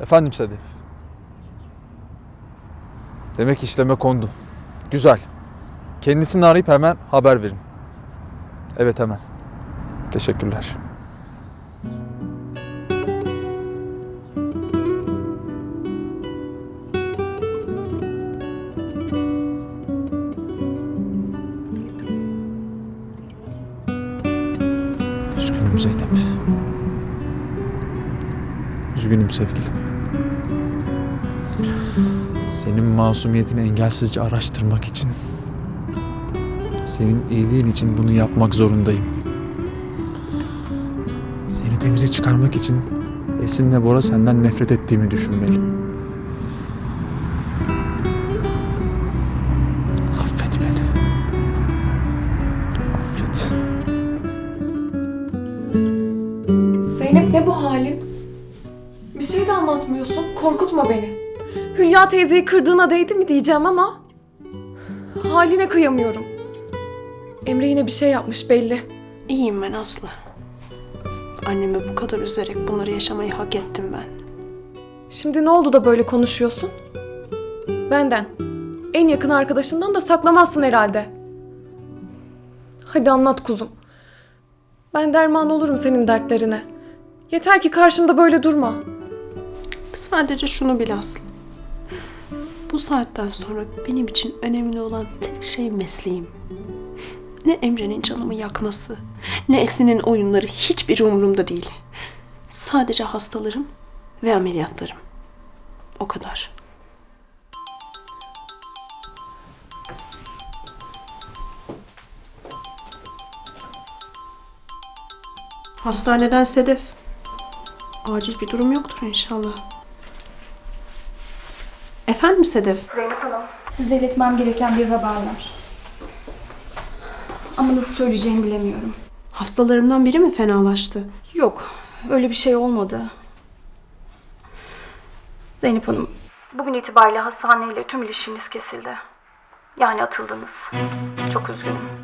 Efendim Sedef. Demek işleme kondu. Güzel. Kendisini arayıp hemen haber verin. Evet hemen. Teşekkürler. Üzgünüm Zeynep. Üzgünüm sevgilim. Senin masumiyetini engelsizce araştırmak için, senin iyiliğin için bunu yapmak zorundayım. Seni temize çıkarmak için Esin'le Bora senden nefret ettiğimi düşünmeli. Zeynep ne bu halin? Bir şey de anlatmıyorsun. Korkutma beni. Hülya teyzeyi kırdığına değdi mi diyeceğim ama... Haline kıyamıyorum. Emre yine bir şey yapmış belli. İyiyim ben Aslı. Annemi bu kadar üzerek bunları yaşamayı hak ettim ben. Şimdi ne oldu da böyle konuşuyorsun? Benden. En yakın arkadaşından da saklamazsın herhalde. Hadi anlat kuzum. Ben derman olurum senin dertlerine. Yeter ki karşımda böyle durma. Sadece şunu bil Aslı. Bu saatten sonra benim için önemli olan tek şey mesleğim. Ne Emre'nin canımı yakması, ne Esin'in oyunları hiçbir umurumda değil. Sadece hastalarım ve ameliyatlarım. O kadar. Hastaneden Sedef. Acil bir durum yoktur inşallah. Efendim Sedef? Zeynep Hanım. Size iletmem gereken bir haber var. Ama nasıl söyleyeceğimi bilemiyorum. Hastalarımdan biri mi fenalaştı? Yok, öyle bir şey olmadı. Zeynep Hanım, bugün itibariyle hastaneyle tüm ilişkiniz kesildi. Yani atıldınız. Çok üzgünüm.